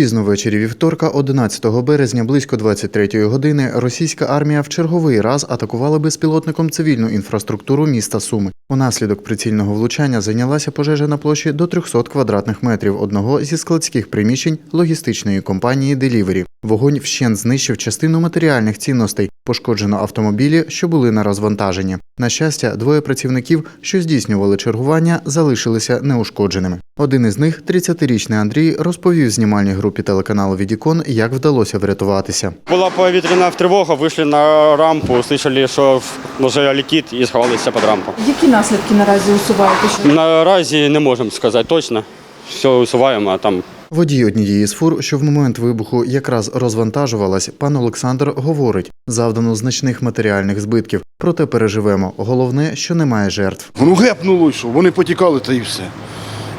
Пізно ввечері вівторка, 11 березня, близько 23-ї години, російська армія в черговий раз атакувала безпілотником цивільну інфраструктуру міста Суми. Унаслідок прицільного влучання зайнялася пожежа на площі до 300 квадратних метрів одного зі складських приміщень логістичної компанії Делівері. Вогонь вщент знищив частину матеріальних цінностей. Пошкоджено автомобілі, що були на розвантаженні. На щастя, двоє працівників, що здійснювали чергування, залишилися неушкодженими. Один із них, 30-річний Андрій, розповів знімальній групі телеканалу Відікон, як вдалося врятуватися. Була повітряна тривога, вийшли на рампу, услышали, що вже летить і сховалися під рампу. Які наслідки наразі усуваєте? Наразі не можемо сказати точно. Все усуваємо, а там Водій однієї з фур, що в момент вибуху якраз розвантажувалась, пан Олександр говорить: завдано значних матеріальних збитків, проте переживемо. Головне, що немає жертв. Ну гепнуло, що вони потікали та і все.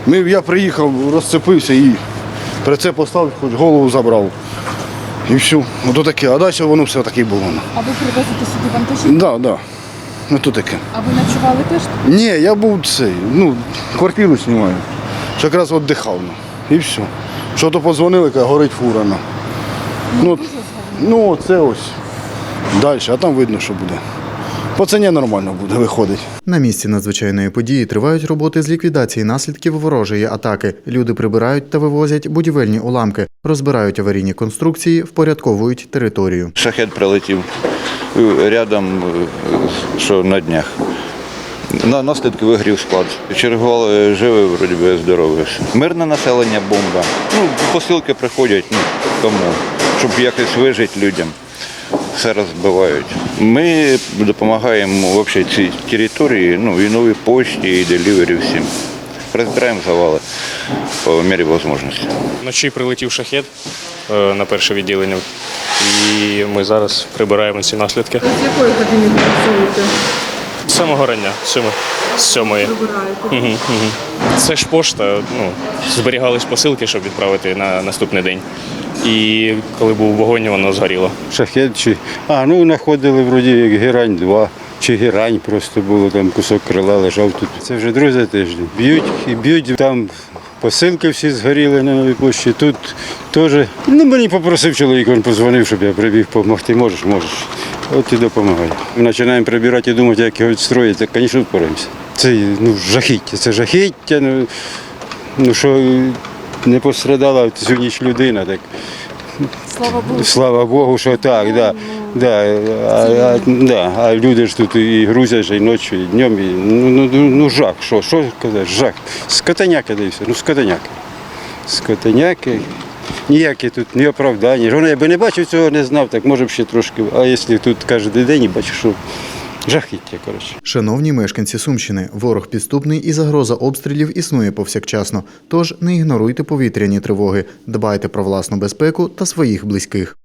Ми, я приїхав, розцепився і прицеп поставив, хоч голову забрав. І все. Ото таке. А далі воно все таке було. а ви привезете сюди вантажі? Да, да. Ну то таке. А ви ночували теж? Ні, я був цей, ну, квартиру знімаю. Що якраз віддихав. Ну. І все. Що то подзвонили, каже, горить фура. Ну, ну, ну це ось. Далі, а там видно, що буде. По ціні нормально буде, виходить. На місці надзвичайної події тривають роботи з ліквідації наслідків ворожої атаки. Люди прибирають та вивозять будівельні уламки, розбирають аварійні конструкції, впорядковують територію. Шахет прилетів е, рядом, е, що на днях. На наслідки вигрів склад. Чергували живі, вроді би здорові. Мирне населення бомба. Ну, посилки приходять, ну, тому, щоб якось вижити людям. Все розбивають. Ми допомагаємо взагалі цій території, ну, і новій пошті, і делівері всім. Розбираємо завали по мірі можливості. Вночі прилетів шахет е, на перше відділення, і ми зараз прибираємо ці наслідки. З якої години працюєте? З самого рання, з сьомої. Це ж пошта, ну, зберігались посилки, щоб відправити на наступний день. І коли був вогонь, воно згоріло. шахет чи. А, ну знаходили вроді як герань 2 чи герань просто було, там кусок крила лежав тут. Це вже другий тиждень. Б'ють і б'ють, там посилки всі згоріли на новій площі. Тут теж. Ну, мені попросив чоловік, він позвонив, щоб я прибіг допомогти. Можеш, можеш. От і допомагаю. Ми починаємо прибирати і думати, як його відстроїти, так, звісно, впораємося. Це ну, жахіття, це жахіття. Ну, ну що не пострадала цю ніч людина, так Слава Богу. Слава Богу, що так, да. Да, а, а, да. а люди ж тут і грузять і ночі, і днем. І, ну, ну, ну, ну жах, що, що казати, жах. Скотаняки дивився, ну скотаняки. Скотаняки. Ніякі тут ні оправдання. Вони, якби не бачив цього, не знав, так може б ще трошки. А якщо тут кожен день і бачиш, що жахіття, коротше. Шановні мешканці Сумщини, ворог підступний і загроза обстрілів існує повсякчасно. Тож не ігноруйте повітряні тривоги, дбайте про власну безпеку та своїх близьких.